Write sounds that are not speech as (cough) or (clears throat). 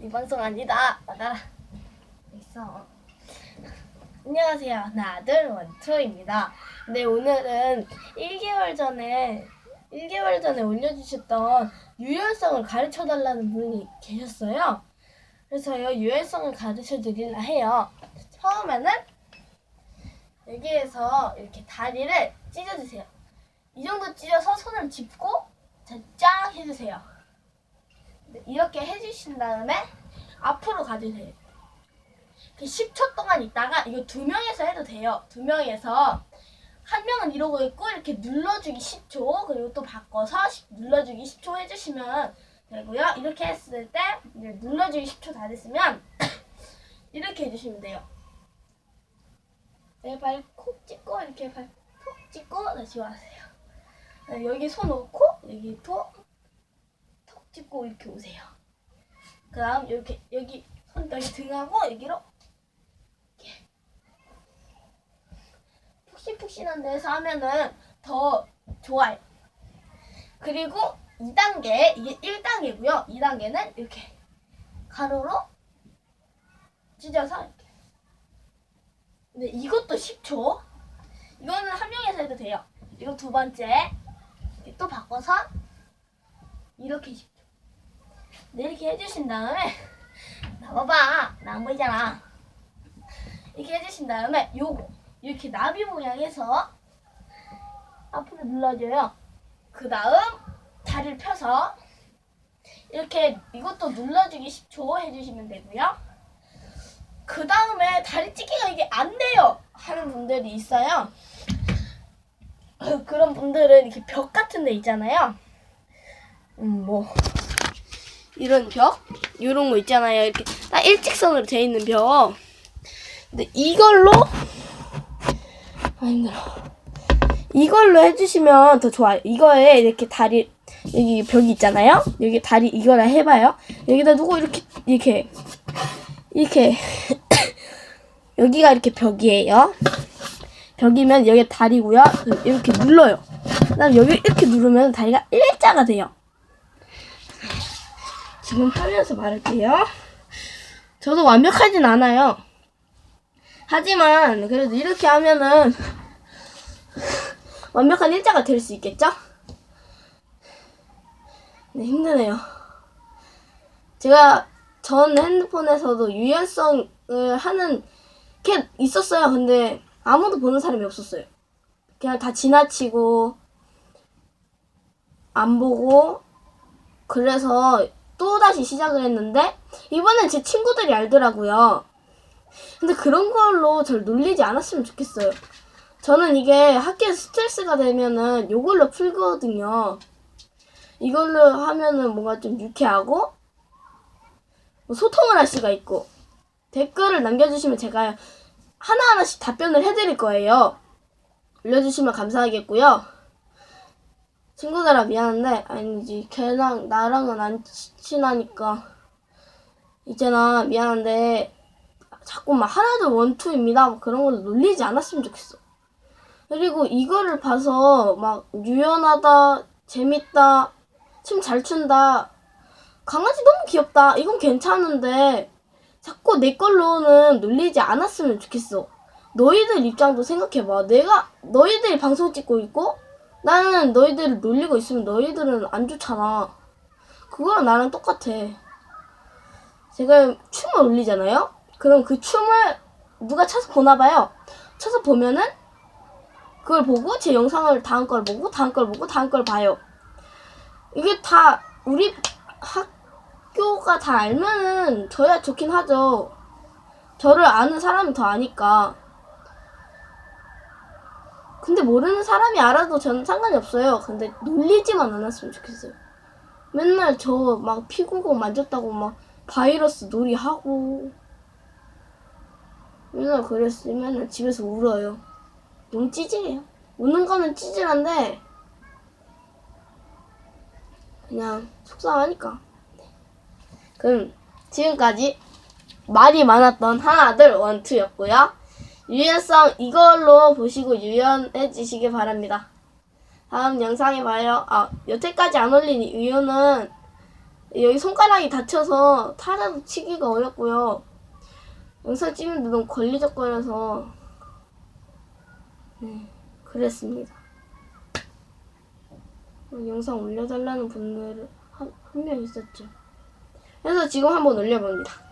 이 방송 아니다. 나가라. 있어. 안녕하세요. 하나, 둘, 원, 투입니다. 네, 오늘은 1개월 전에 1개월 전에 올려주셨던 유연성을 가르쳐 달라는 분이 계셨어요. 그래서요, 유연성을 가르쳐 드리려 해요. 처음에는 여기에서 이렇게 다리를 찢어주세요. 이 정도 찢어서 손을 짚고 자, 쫙 해주세요. 네, 이렇게 해주신 다음에 앞으로 가주세요. 그 10초 동안 있다가 이거 두 명에서 해도 돼요. 두 명에서 한 명은 이러고 있고 이렇게 눌러주기 10초 그리고 또 바꿔서 10 눌러주기 10초 해주시면 되고요. 이렇게 했을 때 눌러주기 10초 다 됐으면 (clears throat) 이렇게 해주시면 돼요. 네, 발콕 찍고 이렇게 발콕 찍고 다시 와세요. 네, 여기 손 놓고 여기 톡, 톡 찍고 이렇게 오세요. 그 다음 이렇게 여기 손 여기 등하고 여기로 이렇게 푹신푹신한 데서 하면은 더 좋아요. 그리고 2단계 이게 1단계고요. 2단계는 이렇게 가로로 찢어서 이렇게. 근데 이것도 10초. 이거는 한 명에서 해도 돼요. 그리고 두 번째 또 바꿔서 이렇게 10초. 네, 이렇게 해주신 다음에 나와봐. 나안 보이잖아. 이렇게 해주신 다음에 요거 이렇게 나비 모양해서 앞으로 눌러줘요. 그 다음 다리를 펴서 이렇게 이것도 눌러주기 10초 해주시면 되고요. 그 다음에 다리 찢기가 이게 안 돼요 하는 분들이 있어요. 그런 분들은 이렇게 벽 같은 데 있잖아요. 음, 뭐 이런 벽, 이런 거 있잖아요. 이렇게 딱 일직선으로 돼 있는 벽. 근데 이걸로 아 힘들어. 이걸로 해주시면 더 좋아요. 이거에 이렇게 다리 여기 벽이 있잖아요. 여기 다리 이거라 해봐요. 여기다 두고 이렇게 이렇게 이렇게 (coughs) 여기가 이렇게 벽이에요. 벽이면 여기 다리고요. 이렇게 눌러요. 그다음 여기 이렇게 누르면 다리가 일자가 돼요. 지금 하면서 말할게요. 저도 완벽하진 않아요. 하지만 그래도 이렇게 하면은 완벽한 일자가 될 수 있겠죠? 네, 힘드네요. 제가 전 핸드폰에서도 유연성을 하는 게 있었어요. 근데 아무도 보는 사람이 없었어요. 그냥 다 지나치고 안 보고 그래서 또 다시 시작을 했는데 이번엔 제 친구들이 알더라고요. 근데 그런 걸로 절 놀리지 않았으면 좋겠어요. 저는 이게 학교에서 스트레스가 되면은 이걸로 풀거든요. 이걸로 하면은 뭔가 좀 유쾌하고 뭐 소통을 할 수가 있고 댓글을 남겨주시면 제가 하나하나씩 답변을 해드릴 거예요. 올려주시면 감사하겠고요. 친구들아 미안한데 아니지 걔랑 나랑은 안 치- 친하니까 이제나 미안한데 자꾸 막 하나도 원투입니다 뭐 그런 걸로 놀리지 않았으면 좋겠어. 그리고 이거를 봐서 막 유연하다 재밌다 춤 잘 춘다 강아지 너무 귀엽다 이건 괜찮은데 자꾸 내 걸로는 놀리지 않았으면 좋겠어. 너희들 입장도 생각해봐. 내가 너희들이 방송 찍고 있고 나는 너희들을 놀리고 있으면 너희들은 안 좋잖아. 그거랑 나랑 똑같아. 제가 춤을 올리잖아요. 그럼 그 춤을 누가 쳐서 보나 봐요. 쳐서 보면은 그걸 보고 제 영상을 다음 걸 보고 다음 걸 보고 다음 걸 봐요. 이게 다 우리 학교가 다 알면은 저야 좋긴 하죠. 저를 아는 사람이 더 아니까. 근데 모르는 사람이 알아도 저는 상관이 없어요. 근데 놀리지만 않았으면 좋겠어요. 맨날 저 막 피구공 만졌다고 막 바이러스 놀이 하고 맨날 그랬으면 집에서 울어요. 너무 찌질해요. 우는 거는 찌질한데 그냥 속상하니까. 네. 그럼 지금까지 말이 많았던 하나 둘 원투였고요. 유연성 이걸로 보시고 유연해지시길 바랍니다. 다음 영상에 봐요. 아 여태까지 안 올린 이유는 여기 손가락이 다쳐서 타자도 치기가 어렵고요. 영상 찍는데 너무 걸리적거려서 네 그랬습니다. 영상 올려달라는 분들 한 명 있었죠. 그래서 지금 한번 올려봅니다.